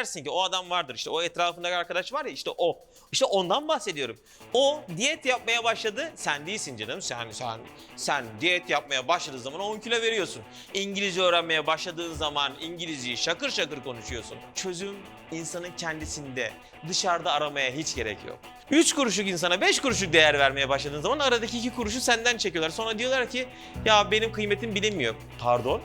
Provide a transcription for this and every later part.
dersin ki o adam vardır işte o etrafındaki arkadaş var ya işte o. İşte ondan bahsediyorum. O diyet yapmaya başladı. Sen değilsin canım. Sen sen sen diyet yapmaya başladığın zaman 10 kilo veriyorsun. İngilizce öğrenmeye başladığın zaman İngilizceyi şakır şakır konuşuyorsun. Çözüm insanın kendisinde. Dışarıda aramaya hiç gerek yok. 3 kuruşluk insana 5 kuruşluk değer vermeye başladığın zaman aradaki 2 kuruşu senden çekiyorlar. Sonra diyorlar ki ya benim kıymetim bilinmiyor. Pardon?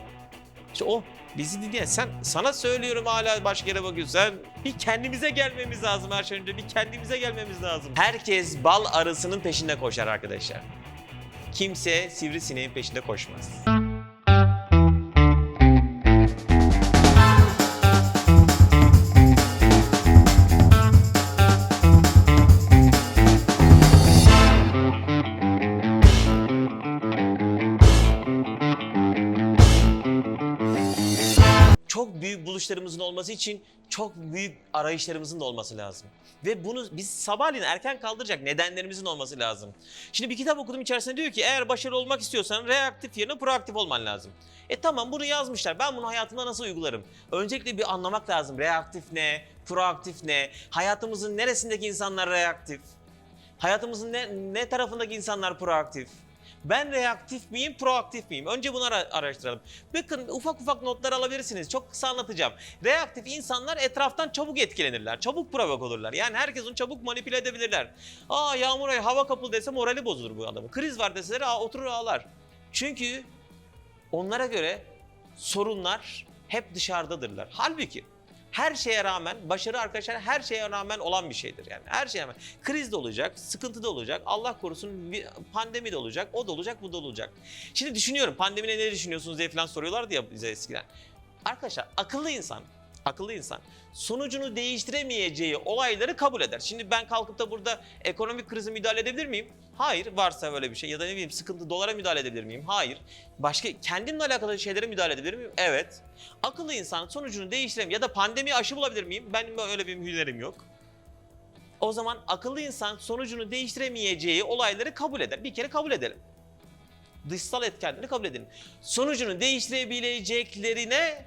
İşte o bizi dinleyen sen sana söylüyorum hala başka yere bakıyorsun. Sen bir kendimize gelmemiz lazım her şeyden önce. Bir kendimize gelmemiz lazım. Herkes bal arısının peşinde koşar arkadaşlar. Kimse sivrisineğin peşinde koşmaz. Çok büyük buluşlarımızın olması için çok büyük arayışlarımızın da olması lazım. Ve bunu biz sabahleyin erken kaldıracak nedenlerimizin olması lazım. Şimdi bir kitap okudum içerisinde diyor ki eğer başarılı olmak istiyorsan reaktif yerine proaktif olman lazım. E tamam bunu yazmışlar. Ben bunu hayatımda nasıl uygularım? Öncelikle bir anlamak lazım. Reaktif ne? Proaktif ne? Hayatımızın neresindeki insanlar reaktif? Hayatımızın ne, ne tarafındaki insanlar proaktif? Ben reaktif miyim, proaktif miyim? Önce bunu ara- araştıralım. Bakın ufak ufak notlar alabilirsiniz. Çok kısa anlatacağım. Reaktif insanlar etraftan çabuk etkilenirler. Çabuk provok olurlar. Yani herkes onu çabuk manipüle edebilirler. Aa yağmur ay hava kapıl dese morali bozulur bu adamın. Kriz var deseler aa, oturur ağlar. Çünkü onlara göre sorunlar hep dışarıdadırlar. Halbuki her şeye rağmen, başarı arkadaşlar her şeye rağmen olan bir şeydir yani. Her şeye rağmen. Kriz de olacak, sıkıntı da olacak, Allah korusun pandemi de olacak, o da olacak, bu da olacak. Şimdi düşünüyorum, pandemide ne düşünüyorsunuz diye falan soruyorlardı ya bize eskiden. Arkadaşlar akıllı insan, akıllı insan sonucunu değiştiremeyeceği olayları kabul eder. Şimdi ben kalkıp da burada ekonomik krize müdahale edebilir miyim? Hayır. Varsa böyle bir şey ya da ne bileyim sıkıntı dolara müdahale edebilir miyim? Hayır. Başka kendimle alakalı şeylere müdahale edebilir miyim? Evet. Akıllı insan sonucunu değiştiremiyor ya da pandemiye aşı bulabilir miyim? Benim öyle bir hünerim yok. O zaman akıllı insan sonucunu değiştiremeyeceği olayları kabul eder. Bir kere kabul edelim. Dışsal etkenleri kabul edelim. Sonucunu değiştirebileceklerine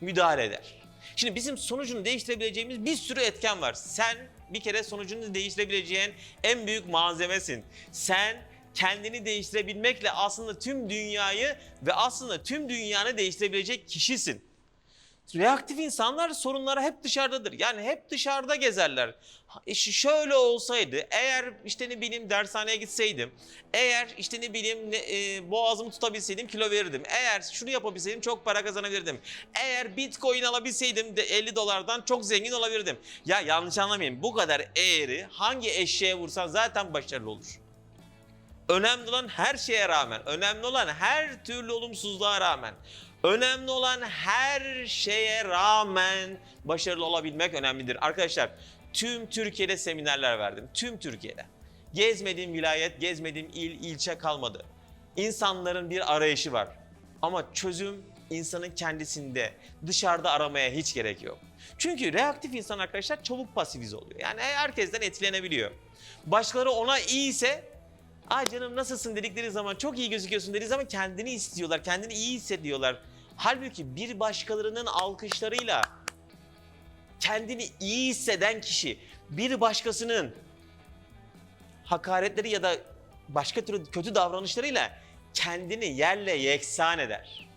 müdahale eder. Şimdi bizim sonucunu değiştirebileceğimiz bir sürü etken var. Sen bir kere sonucunu değiştirebileceğin en büyük malzemesin. Sen kendini değiştirebilmekle aslında tüm dünyayı ve aslında tüm dünyanı değiştirebilecek kişisin. Reaktif insanlar sorunlara hep dışarıdadır. Yani hep dışarıda gezerler. İşte şöyle olsaydı, eğer işte ne bileyim dershaneye gitseydim, eğer işte ne bileyim e, boğazımı tutabilseydim kilo verirdim. Eğer şunu yapabilseydim çok para kazanabilirdim. Eğer bitcoin alabilseydim de 50 dolardan çok zengin olabilirdim. Ya yanlış anlamayın bu kadar eğri hangi eşeğe vursan zaten başarılı olur. Önemli olan her şeye rağmen, önemli olan her türlü olumsuzluğa rağmen, önemli olan her şeye rağmen başarılı olabilmek önemlidir. Arkadaşlar tüm Türkiye'de seminerler verdim. Tüm Türkiye'de. Gezmediğim vilayet, gezmediğim il, ilçe kalmadı. İnsanların bir arayışı var. Ama çözüm insanın kendisinde. Dışarıda aramaya hiç gerek yok. Çünkü reaktif insan arkadaşlar çabuk pasifize oluyor. Yani herkesten etkilenebiliyor. Başkaları ona iyiyse Ay canım nasılsın dedikleri zaman çok iyi gözüküyorsun dediği zaman kendini istiyorlar, kendini iyi hissediyorlar. Halbuki bir başkalarının alkışlarıyla kendini iyi hisseden kişi bir başkasının hakaretleri ya da başka türlü kötü davranışlarıyla kendini yerle yeksan eder.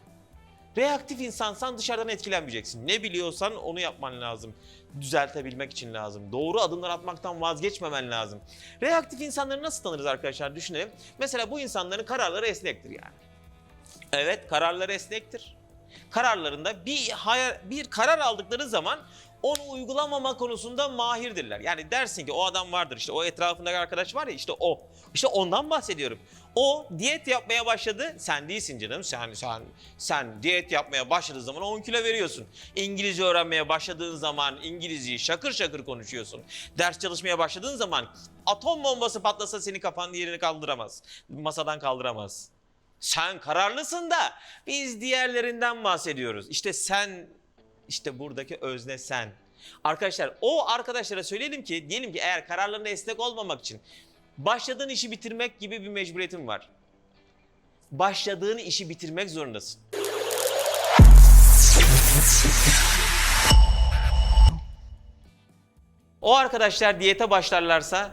Reaktif insansan dışarıdan etkilenmeyeceksin. Ne biliyorsan onu yapman lazım. Düzeltebilmek için lazım. Doğru adımlar atmaktan vazgeçmemen lazım. Reaktif insanları nasıl tanırız arkadaşlar düşünelim. Mesela bu insanların kararları esnektir yani. Evet kararları esnektir. Kararlarında bir hayal, bir karar aldıkları zaman onu uygulamama konusunda mahirdirler. Yani dersin ki o adam vardır işte o etrafındaki arkadaş var ya işte o. İşte ondan bahsediyorum. O diyet yapmaya başladı. Sen değilsin canım. Sen sen sen diyet yapmaya başladığın zaman 10 kilo veriyorsun. İngilizce öğrenmeye başladığın zaman İngilizceyi şakır şakır konuşuyorsun. Ders çalışmaya başladığın zaman atom bombası patlasa seni kafanın yerini kaldıramaz. Masadan kaldıramaz. Sen kararlısın da biz diğerlerinden bahsediyoruz. İşte sen işte buradaki özne sen. Arkadaşlar o arkadaşlara söyleyelim ki diyelim ki eğer kararlarına esnek olmamak için başladığın işi bitirmek gibi bir mecburiyetin var. Başladığın işi bitirmek zorundasın. O arkadaşlar diyete başlarlarsa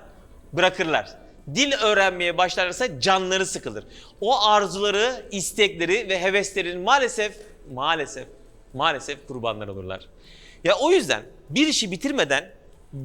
bırakırlar. Dil öğrenmeye başlarlarsa canları sıkılır. O arzuları, istekleri ve heveslerin maalesef maalesef maalesef kurbanlar olurlar. Ya o yüzden bir işi bitirmeden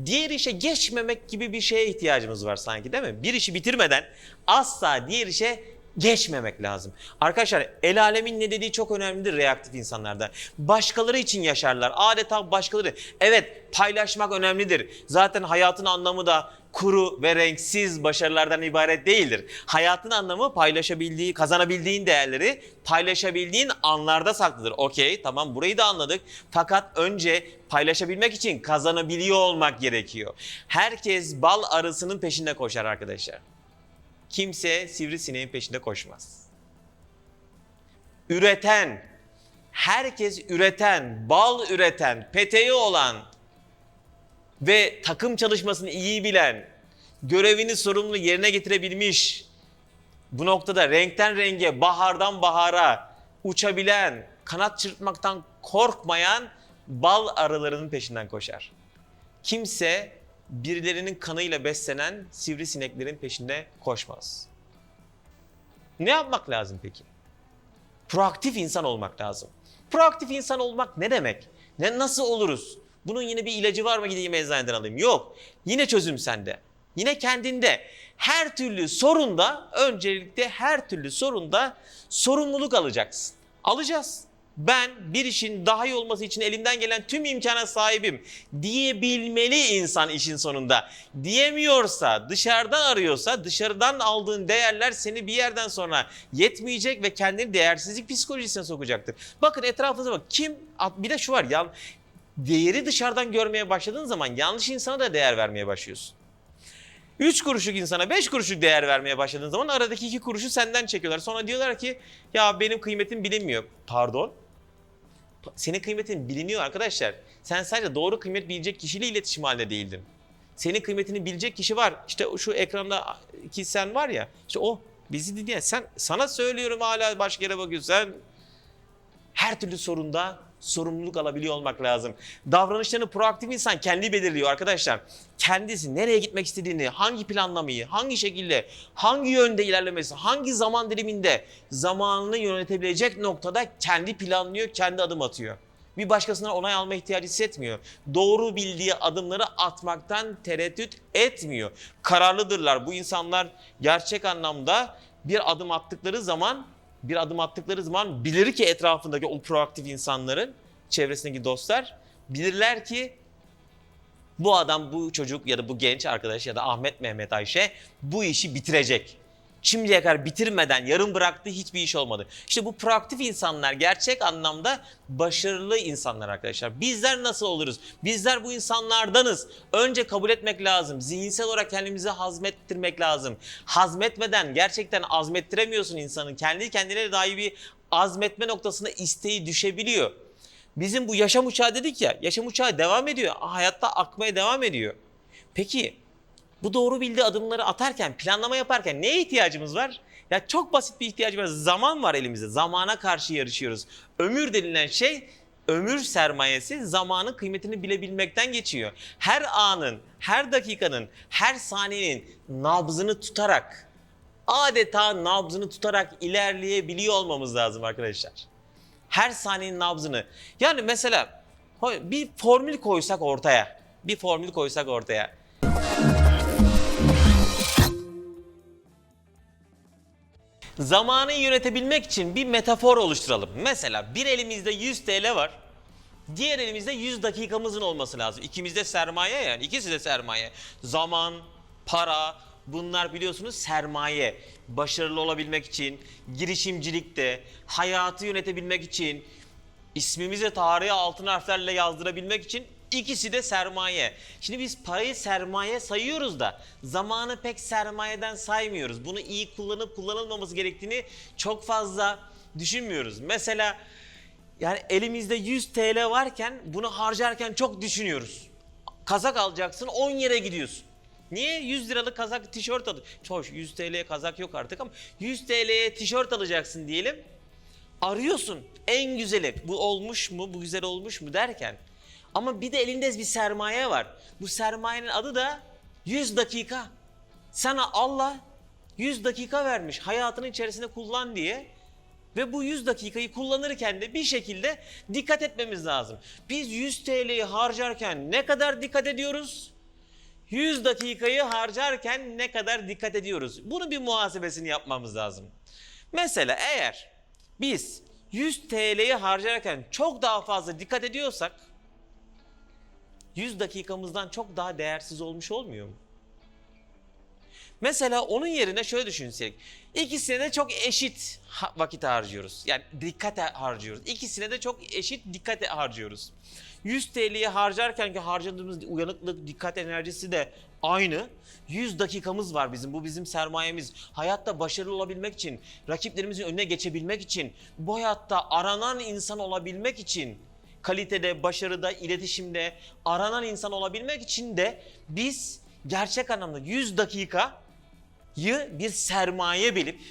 diğer işe geçmemek gibi bir şeye ihtiyacımız var sanki değil mi? Bir işi bitirmeden asla diğer işe geçmemek lazım. Arkadaşlar el alemin ne dediği çok önemlidir reaktif insanlarda. Başkaları için yaşarlar. Adeta başkaları. Evet paylaşmak önemlidir. Zaten hayatın anlamı da kuru ve renksiz başarılardan ibaret değildir. Hayatın anlamı paylaşabildiği, kazanabildiğin değerleri paylaşabildiğin anlarda saklıdır. Okey tamam burayı da anladık. Fakat önce paylaşabilmek için kazanabiliyor olmak gerekiyor. Herkes bal arısının peşinde koşar arkadaşlar. Kimse sivrisineğin peşinde koşmaz. Üreten, herkes üreten, bal üreten, peteği olan ve takım çalışmasını iyi bilen, görevini sorumlu yerine getirebilmiş, bu noktada renkten renge, bahardan bahara uçabilen, kanat çırpmaktan korkmayan bal arılarının peşinden koşar. Kimse birilerinin kanıyla beslenen sivrisineklerin peşinde koşmaz. Ne yapmak lazım peki? Proaktif insan olmak lazım. Proaktif insan olmak ne demek? Ne nasıl oluruz? Bunun yine bir ilacı var mı gideyim eczaneden alayım? Yok. Yine çözüm sende. Yine kendinde. Her türlü sorunda öncelikle her türlü sorunda sorumluluk alacaksın. Alacağız. Ben bir işin daha iyi olması için elimden gelen tüm imkana sahibim diyebilmeli insan işin sonunda. Diyemiyorsa, dışarıdan arıyorsa dışarıdan aldığın değerler seni bir yerden sonra yetmeyecek ve kendini değersizlik psikolojisine sokacaktır. Bakın etrafınıza bak. Kim bir de şu var ya değeri dışarıdan görmeye başladığın zaman yanlış insana da değer vermeye başlıyorsun. 3 kuruşluk insana 5 kuruşluk değer vermeye başladığın zaman aradaki 2 kuruşu senden çekiyorlar. Sonra diyorlar ki ya benim kıymetim bilinmiyor. Pardon? Senin kıymetin biliniyor arkadaşlar. Sen sadece doğru kıymet bilecek kişiyle iletişim halinde değildin. Senin kıymetini bilecek kişi var. İşte şu ekranda ki sen var ya. İşte o bizi dinleyen. Sen sana söylüyorum hala başka yere bakıyorsun. Sen her türlü sorunda sorumluluk alabiliyor olmak lazım. Davranışlarını proaktif insan kendi belirliyor arkadaşlar. Kendisi nereye gitmek istediğini, hangi planlamayı, hangi şekilde, hangi yönde ilerlemesi, hangi zaman diliminde zamanını yönetebilecek noktada kendi planlıyor, kendi adım atıyor. Bir başkasına onay alma ihtiyacı hissetmiyor. Doğru bildiği adımları atmaktan tereddüt etmiyor. Kararlıdırlar. Bu insanlar gerçek anlamda bir adım attıkları zaman bir adım attıkları zaman bilir ki etrafındaki o proaktif insanların, çevresindeki dostlar bilirler ki bu adam, bu çocuk ya da bu genç arkadaş ya da Ahmet, Mehmet, Ayşe bu işi bitirecek. Şimdiye kadar bitirmeden yarım bıraktığı hiçbir iş olmadı. İşte bu proaktif insanlar gerçek anlamda başarılı insanlar arkadaşlar. Bizler nasıl oluruz? Bizler bu insanlardanız. Önce kabul etmek lazım. Zihinsel olarak kendimizi hazmettirmek lazım. Hazmetmeden gerçekten azmettiremiyorsun insanın. Kendi kendine dair bir azmetme noktasında isteği düşebiliyor. Bizim bu yaşam uçağı dedik ya, yaşam uçağı devam ediyor. Hayatta akmaya devam ediyor. Peki bu doğru bildiği adımları atarken, planlama yaparken neye ihtiyacımız var? Ya çok basit bir ihtiyacımız var. Zaman var elimizde. Zamana karşı yarışıyoruz. Ömür denilen şey ömür sermayesi zamanın kıymetini bilebilmekten geçiyor. Her anın, her dakikanın, her saniyenin nabzını tutarak adeta nabzını tutarak ilerleyebiliyor olmamız lazım arkadaşlar. Her saniyenin nabzını. Yani mesela bir formül koysak ortaya. Bir formül koysak ortaya. Zamanı yönetebilmek için bir metafor oluşturalım. Mesela bir elimizde 100 TL var. Diğer elimizde 100 dakikamızın olması lazım. İkimizde sermaye yani. ikisi de sermaye. Zaman, para bunlar biliyorsunuz sermaye. Başarılı olabilmek için, girişimcilikte, hayatı yönetebilmek için, ismimizi tarihe altın harflerle yazdırabilmek için ikisi de sermaye. Şimdi biz parayı sermaye sayıyoruz da zamanı pek sermayeden saymıyoruz. Bunu iyi kullanıp kullanılmaması gerektiğini çok fazla düşünmüyoruz. Mesela yani elimizde 100 TL varken bunu harcarken çok düşünüyoruz. Kazak alacaksın 10 yere gidiyorsun. Niye 100 liralık kazak tişört al? Hoş 100 TL'ye kazak yok artık ama 100 TL'ye tişört alacaksın diyelim. Arıyorsun en güzeli bu olmuş mu bu güzel olmuş mu derken Ama bir de elinde bir sermaye var. Bu sermayenin adı da 100 dakika. Sana Allah 100 dakika vermiş hayatının içerisinde kullan diye. Ve bu 100 dakikayı kullanırken de bir şekilde dikkat etmemiz lazım. Biz 100 TL'yi harcarken ne kadar dikkat ediyoruz? 100 dakikayı harcarken ne kadar dikkat ediyoruz? Bunun bir muhasebesini yapmamız lazım. Mesela eğer biz 100 TL'yi harcarken çok daha fazla dikkat ediyorsak 100 dakikamızdan çok daha değersiz olmuş olmuyor mu? Mesela onun yerine şöyle düşünsek. İkisine de çok eşit vakit harcıyoruz. Yani dikkat harcıyoruz. İkisine de çok eşit dikkat harcıyoruz. 100 TL'yi harcarken ki harcadığımız uyanıklık, dikkat enerjisi de aynı. 100 dakikamız var bizim. Bu bizim sermayemiz. Hayatta başarılı olabilmek için, rakiplerimizin önüne geçebilmek için, bu hayatta aranan insan olabilmek için, kalitede, başarıda, iletişimde aranan insan olabilmek için de biz gerçek anlamda 100 dakikayı bir sermaye bilip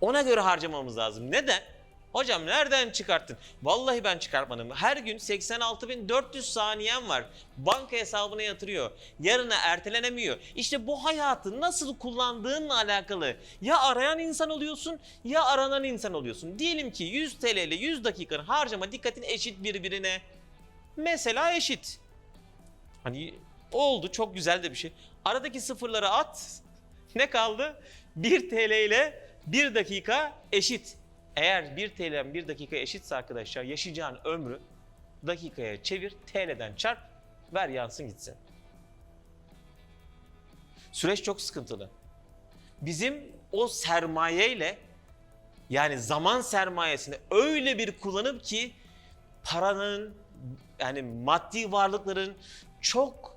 ona göre harcamamız lazım. Neden? Hocam nereden çıkarttın? Vallahi ben çıkartmadım. Her gün 86.400 saniyem var. Banka hesabına yatırıyor. Yarına ertelenemiyor. İşte bu hayatı nasıl kullandığınla alakalı. Ya arayan insan oluyorsun ya aranan insan oluyorsun. Diyelim ki 100 TL ile 100 dakikanın harcama dikkatin eşit birbirine. Mesela eşit. Hani oldu çok güzel de bir şey. Aradaki sıfırları at. Ne kaldı? 1 TL ile 1 dakika eşit. Eğer 1 TL 1 dakika eşitse arkadaşlar yaşayacağın ömrü dakikaya çevir, TL'den çarp, ver yansın gitsin. Süreç çok sıkıntılı. Bizim o sermayeyle yani zaman sermayesini öyle bir kullanıp ki paranın yani maddi varlıkların çok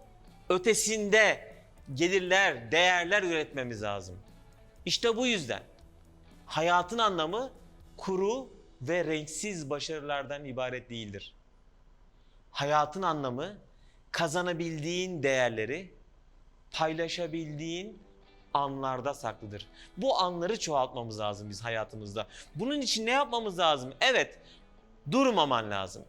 ötesinde gelirler, değerler üretmemiz lazım. İşte bu yüzden hayatın anlamı kuru ve renksiz başarılardan ibaret değildir. Hayatın anlamı kazanabildiğin değerleri paylaşabildiğin anlarda saklıdır. Bu anları çoğaltmamız lazım biz hayatımızda. Bunun için ne yapmamız lazım? Evet, durmaman lazım.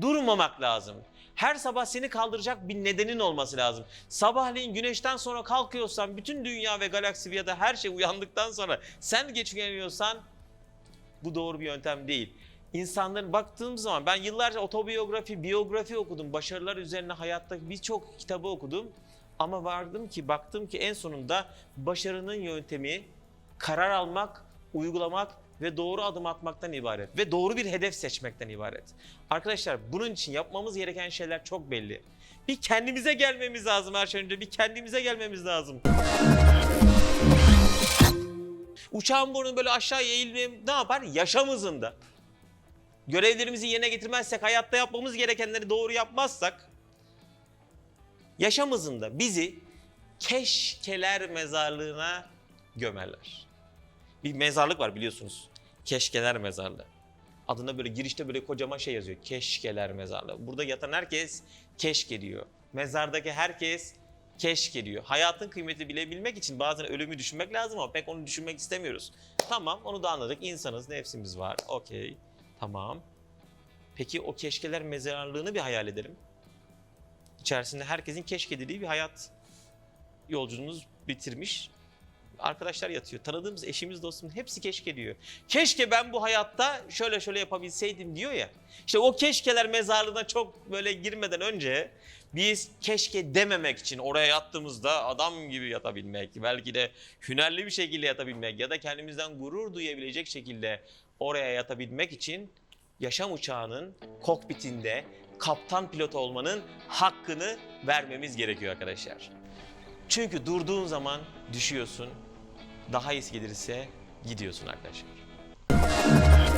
Durmamak lazım. Her sabah seni kaldıracak bir nedenin olması lazım. Sabahleyin güneşten sonra kalkıyorsan bütün dünya ve galaksi ya da her şey uyandıktan sonra sen geç uyanıyorsan bu doğru bir yöntem değil. İnsanların baktığım zaman ben yıllarca otobiyografi, biyografi okudum. Başarılar üzerine hayatta birçok kitabı okudum. Ama vardım ki baktım ki en sonunda başarının yöntemi karar almak, uygulamak ve doğru adım atmaktan ibaret. Ve doğru bir hedef seçmekten ibaret. Arkadaşlar bunun için yapmamız gereken şeyler çok belli. Bir kendimize gelmemiz lazım her şeyden önce. Bir kendimize gelmemiz lazım. Uçağın burnu böyle aşağı eğilmeye ne yapar? Yaşam hızında. Görevlerimizi yerine getirmezsek, hayatta yapmamız gerekenleri doğru yapmazsak yaşam hızında bizi keşkeler mezarlığına gömerler. Bir mezarlık var biliyorsunuz. Keşkeler mezarlığı. Adında böyle girişte böyle kocaman şey yazıyor. Keşkeler mezarlığı. Burada yatan herkes keşke diyor. Mezardaki herkes keşke diyor. Hayatın kıymeti bilebilmek için bazen ölümü düşünmek lazım ama pek onu düşünmek istemiyoruz. Tamam onu da anladık. İnsanız, nefsimiz var. Okey. Tamam. Peki o keşkeler mezarlığını bir hayal edelim. İçerisinde herkesin keşke dediği bir hayat yolculuğumuz bitirmiş. Arkadaşlar yatıyor. Tanıdığımız eşimiz, dostumuz hepsi keşke diyor. Keşke ben bu hayatta şöyle şöyle yapabilseydim diyor ya. İşte o keşkeler mezarlığına çok böyle girmeden önce biz keşke dememek için oraya yattığımızda adam gibi yatabilmek, belki de hünerli bir şekilde yatabilmek ya da kendimizden gurur duyabilecek şekilde oraya yatabilmek için yaşam uçağının kokpitinde kaptan pilot olmanın hakkını vermemiz gerekiyor arkadaşlar. Çünkü durduğun zaman düşüyorsun. Daha iyisi gelirse gidiyorsun arkadaşlar.